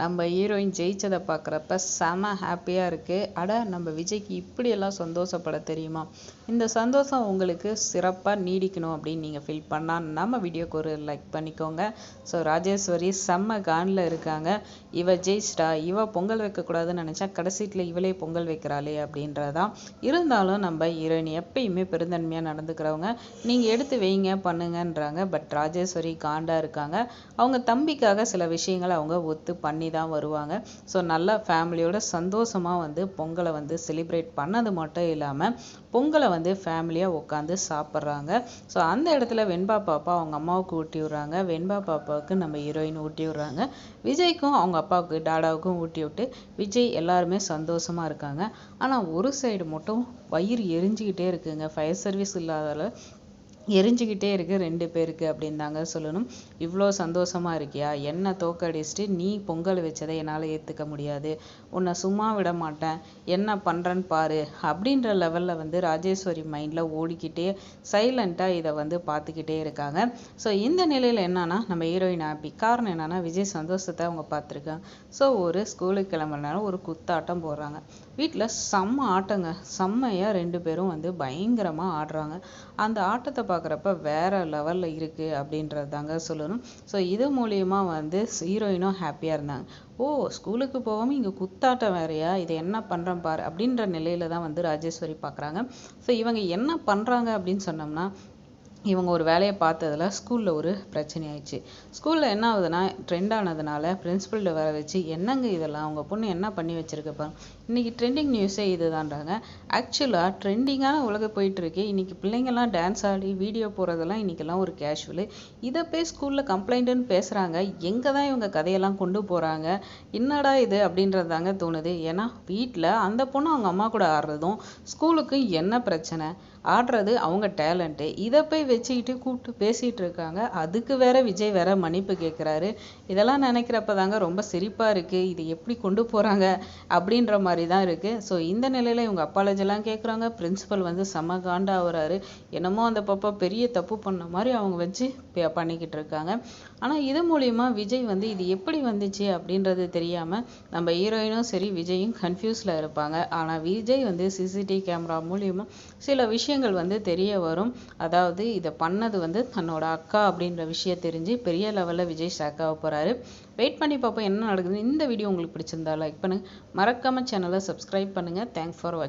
நம்ம ஹீரோயின் ஜெயிச்சதை பார்க்குறப்ப செம ஹாப்பியாக இருக்குது அட நம்ம விஜய்க்கு இப்படியெல்லாம் சந்தோஷப்பட தெரியுமா? இந்த சந்தோஷம் உங்களுக்கு சிறப்பாக நீடிக்கணும் அப்படின்னு நீங்கள் ஃபீல் பண்ணால் நம்ம வீடியோக்கு ஒரு லைக் பண்ணிக்கோங்க. ஸோ ராஜேஸ்வரி செம்ம கானில் இருக்காங்க. இவ ஜெயிச்சிட்டா இவ பொங்கல் வைக்கக்கூடாதுன்னு நினச்சா கடைசீட்டில் இவளே பொங்கல் வைக்கிறாளே அப்படின்றதான். இருந்தாலும் நம்ம ஹீரோயின் எப்பயுமே பெருந்தன்மையாக நடந்துக்கிறவங்க. நீங்கள் எடுத்து வைங்க பண்ணுங்கன்றாங்க. பட் ராஜேஸ்வரி காண்டாக இருக்காங்க. அவங்க தம்பிக்காக சில விஷயங்களை அவங்க ஒத்து பண்ணி தான் வருவாங்க. ஸோ நல்லா ஃபேமிலியோட சந்தோஷமாக வந்து பொங்கலை வந்து செலிப்ரேட் பண்ணது மட்டும் இல்லாமல் பொங்கலை வந்து ஃபேமிலியாக உட்காந்து சாப்பிட்றாங்க. ஸோ அந்த இடத்துல வெண்பா பாப்பா அவங்க அம்மாவுக்கு ஊட்டி விட்றாங்க. வெண்பா பாப்பாவுக்கு நம்ம ஹீரோயின் ஊட்டி விட்றாங்க. விஜய்க்கும் அவங்க அப்பாவுக்கு டாடாவுக்கும் ஊட்டி விட்டு விஜய் எல்லாருமே சந்தோஷமாக இருக்காங்க. ஆனால் ஒரு சைடு மட்டும் வயிறு எரிஞ்சுக்கிட்டே இருக்குங்க. ஃபயர் சர்வீஸ் இல்லாதால எரிஞ்சுக்கிட்டே இருக்கு ரெண்டு பேருக்கு அப்படின்னு தாங்க சொல்லணும். இவ்வளோ சந்தோஷமா இருக்கியா? என்னை தோக்கடிச்சிட்டு நீ பொங்கல் வச்சதை என்னால் ஏற்றுக்க முடியாது. உன்னை சும்மா விட மாட்டேன். என்ன பண்ணுறேன்னு பாரு. அப்படின்ற லெவலில் வந்து ராஜேஸ்வரி மைண்டில் ஓடிக்கிட்டே சைலண்ட்டாக இதை வந்து பார்த்துக்கிட்டே இருக்காங்க. ஸோ இந்த நிலையில் என்னன்னா நம்ம ஹீரோயின் ஹாப்பி காரணம் என்னன்னா விஜய் சந்தோஷத்தை அவங்க பார்த்துருக்காங்க. ஸோ ஒரு ஸ்கூலுக்கு கிளம்புனாலும் ஒரு குத்தாட்டம் போடுறாங்க. வீட்டில் செம்ம ஆட்டங்க. செம்மையாக ரெண்டு பேரும் வந்து பயங்கரமாக ஆடுறாங்க. அந்த ஆட்டத்தை பார்க்குறப்ப வேற லெவலில் இருக்குது அப்படின்றது தாங்க சொல்லணும். ஸோ இது மூலியமா வந்து ஹீரோயினும் ஹாப்பியாக இருந்தாங்க. ஓ ஸ்கூலுக்கு போகாமல் இங்கே குத்தாட்டம் வேறையா? இது என்ன பண்ணுறேன் பாரு அப்படின்ற நிலையில தான் வந்து ராஜேஸ்வரி பார்க்குறாங்க. ஸோ இவங்க என்ன பண்ணுறாங்க அப்படின்னு சொன்னோம்னா இவங்க ஒரு வேலையை பார்த்ததுல ஸ்கூலில் ஒரு பிரச்சனை ஆயிடுச்சு ஸ்கூலில் என்ன ஆகுதுன்னா ட்ரெண்ட் ஆனதுனால பிரின்ஸ்பல்கிட்ட வர வச்சு என்னங்க இதெல்லாம்? உங்கள் பொண்ணு என்ன பண்ணி வச்சிருக்கப்பா இன்னைக்கு ட்ரெண்டிங் நியூஸே இதுதான்றாங்க. ஆக்சுவலாக ட்ரெண்டிங்கான உலகம் போயிட்டுருக்கு. இன்றைக்கி பிள்ளைங்கள்லாம் டான்ஸ் ஆடி வீடியோ போகிறதெல்லாம் இன்னைக்கெல்லாம் ஒரு கேஷுவலு இதை போய் ஸ்கூலில் கம்ப்ளைண்ட்டுன்னு பேசுகிறாங்க எங்கே தான் இவங்க கதையெல்லாம் கொண்டு போகிறாங்க என்னடா இது அப்படின்றது தாங்க தோணுது. ஏன்னா வீட்டில் அந்த பொண்ணு அவங்க அம்மா கூட ஆடுறதும் ஸ்கூலுக்கு என்ன பிரச்சனை? ஆடுறது அவங்க டேலண்ட்டு இதை போய் வச்சுக்கிட்டு கூப்பிட்டு பேசிகிட்டு இருக்காங்க அதுக்கு வேற விஜய் வேற மன்னிப்பு கேட்குறாரு. இதெல்லாம் நினைக்கிறப்ப தாங்க ரொம்ப சிரிப்பாக இருக்குது இது எப்படி கொண்டு போகிறாங்க அப்படின்ற மாதிரி தான் இருக்குது ஸோ இந்த நிலையில் இவங்க அப்பாலஜெல்லாம் கேட்குறாங்க. பிரின்சிபல் வந்து செம காண்டா ஆகுறாரு என்னமோ அந்த பாப்பா பெரிய தப்பு பண்ண மாதிரி அவங்க வச்சு பண்ணிக்கிட்டு இருக்காங்க ஆனால் இது மூலிமா விஜய் வந்து இது எப்படி வந்துச்சு அப்படின்றது தெரியாமல் நம்ம ஹீரோயினும் சரி விஜயும் கன்ஃபியூஸில் இருப்பாங்க. ஆனால் விஜய் வந்து சிசிடிவி கேமரா மூலிமா சில விஷயங்கள் வந்து தெரிய வரும். அதாவது இது பண்ணது வந்து தன்னோட அக்கா அப்படின்ற விஷயம் தெரிஞ்சு பெரிய லெவலில் விஜய் ஷாக் ஆக போகிறாரு வெயிட் பண்ணி பார்ப்போம் என்ன நடக்குது இந்த வீடியோ உங்களுக்கு பிடிச்சிருந்தா லைக் பண்ணுங்கள் மறக்காம சேனலை சப்ஸ்கிரைப் பண்ணுங்க. தேங்க்ஸ் ஃபார் வாட்சிங்